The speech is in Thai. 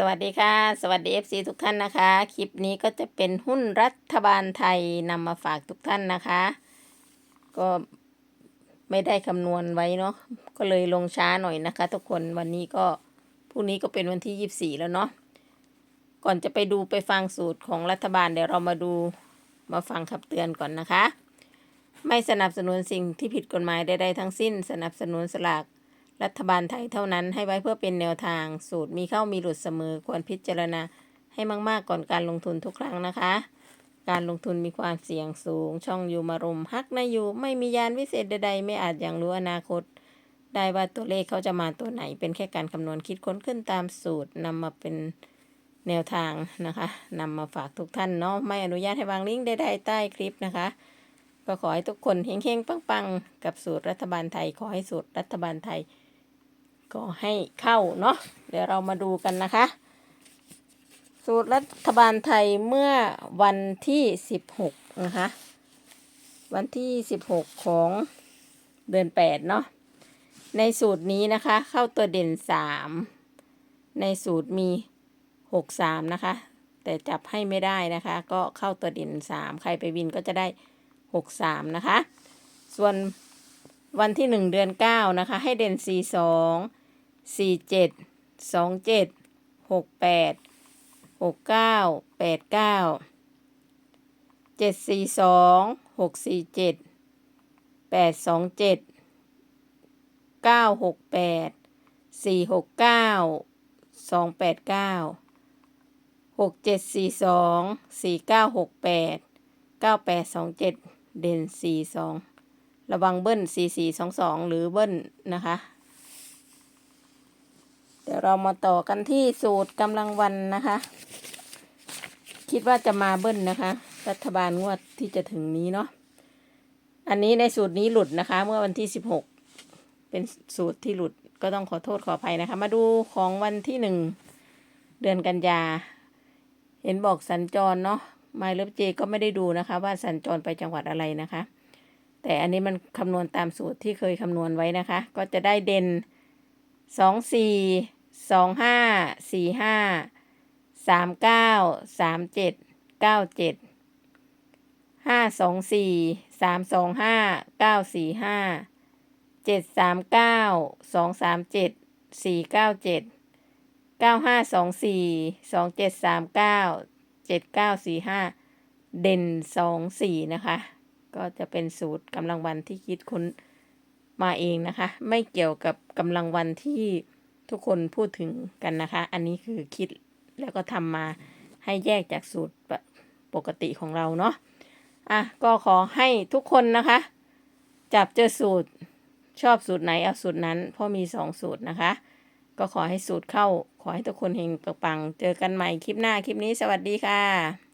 สวัสดีค่ะ สวัสดี FC ทุกท่านนะคะ คลิปนี้ก็จะเป็นหุ้นรัฐบาลไทยนำมาฝากทุกท่านนะคะ ก็ไม่ได้คำนวณไว้เนาะก็เลยลงช้าหน่อยนะคะ ทุกคนวันนี้ก็พรุ่งนี้ก็เป็นวันที่ 24 แล้วเนาะก่อนจะไปดูไปฟังสูตรของรัฐบาลเดี๋ยวเรามาดูมาฟังคำเตือนก่อนนะคะ ไม่สนับสนุนสิ่งที่ผิดกฎหมายใดๆทั้งสิ้น สนับสนุนสลาก รัฐบาลไทยเท่านั้นให้ไว้เพื่อเป็นแนวทาง สูตรมีเข้ามีหลุดเสมอควรพิจารณาให้มาก ๆ ก่อนการลงทุนทุกครั้งนะคะ การลงทุนมีความเสี่ยงสูง ช่องอยู่มารุมฮักนะยูไม่มียานวิเศษใดๆ ไม่อาจอย่างรู้อนาคต ได้ว่าตัวเลขเขาจะมาตัวไหน เป็นแค่การคำนวณคิดค้นขึ้นตามสูตรนำมาเป็นแนวทางนะคะนำมาฝากทุกท่านเนาะไม่อนุญาตให้วางลิงก์ใดๆใต้คลิปนะคะก็ขอให้ทุกคนเฮงๆปังๆ กับสูตรรัฐบาลไทย ขอให้สูตรรัฐบาลไทย ก็ให้เข้าเนาะเดี๋ยวเรามาดูกันนะคะ สูตรรัฐบาลไทยเมื่อวันที่ 16 นะคะ วันที่ 16 ของเดือน 8 เนาะในสูตรนี้นะคะ เข้าตัวเด่น 3 ในสูตรมี 63 นะคะ แต่จับให้ไม่ได้นะคะ ก็เข้าตัวเด่น 3 ใครไปวินก็จะได้ 63 นะคะ ส่วนวันที่ 1 เดือน 9 นะคะ ให้เด่น 42 สี่เจ็ดสองเจ็ดหกแปดหกเก้าแปดเก้าเจ็ดสี่สองหกสี่เจ็ดแปดสองเจ็ดเก้าหกแปดสี่หกเก้าสองแปดเก้าหกเจ็ดสี่สองสี่เก้าหกแปดเก้าแปดสองเจ็ดเด่นสี่สองระวังเบิ้ลสี่สี่สองสองหรือเบิ้ลนะคะ ดี๋ยวเรามาต่อกันที่สูตรกำลังวันนะคะ คิดว่าจะมาเบิ้ลนะคะ รัฐบาลงวดที่จะถึงนี้เนาะอันนี้ในสูตรนี้หลุดนะคะ เมื่อวันที่สิบหกเป็นสูตรที่หลุดก็ต้องขอโทษขออภัยนะคะ มาดูของวันที่หนึ่งเดือนกันยา เห็นบอกสัญจรเนาะไมล์เลฟเจก็ไม่ได้ดูนะคะ ว่าสัญจรไปจังหวัดอะไรนะคะ แต่อันนี้มันคำนวณตามสูตรที่เคยคำนวณไว้นะคะ ก็จะได้เด่นสองสี่ สองห้าสี่ห้าสามเก้าสามเจ็ดเก้าเจ็ดห้าสองสี่สามสองห้าเก้าสี่ห้าเจ็ดสามเก้าสองสามเจ็ดสี่เก้าเจ็ดเก้าห้าสองสี่สองเจ็ดสามเก้าเจ็ดเก้าสี่ห้าเด่นสองสี่นะคะ ก็จะเป็นสูตรกำลังวันที่คิดค้นมาเองนะคะ ไม่เกี่ยวกับกำลังวันที่ ทุกคนพูดถึงกันนะคะ อันนี้คือคิดแล้วก็ทำมาให้แยกจากสูตรปกติของเราเนาะอะก็ขอให้ทุกคนนะคะ จับเจอสูตรชอบสูตรไหนเอาสูตรนั้น เพราะมีสองสูตรนะคะ ก็ขอให้สูตรเข้า ขอให้ทุกคนเฮงปังๆเจอกันใหม่คลิปหน้าคลิปนี้สวัสดีค่ะ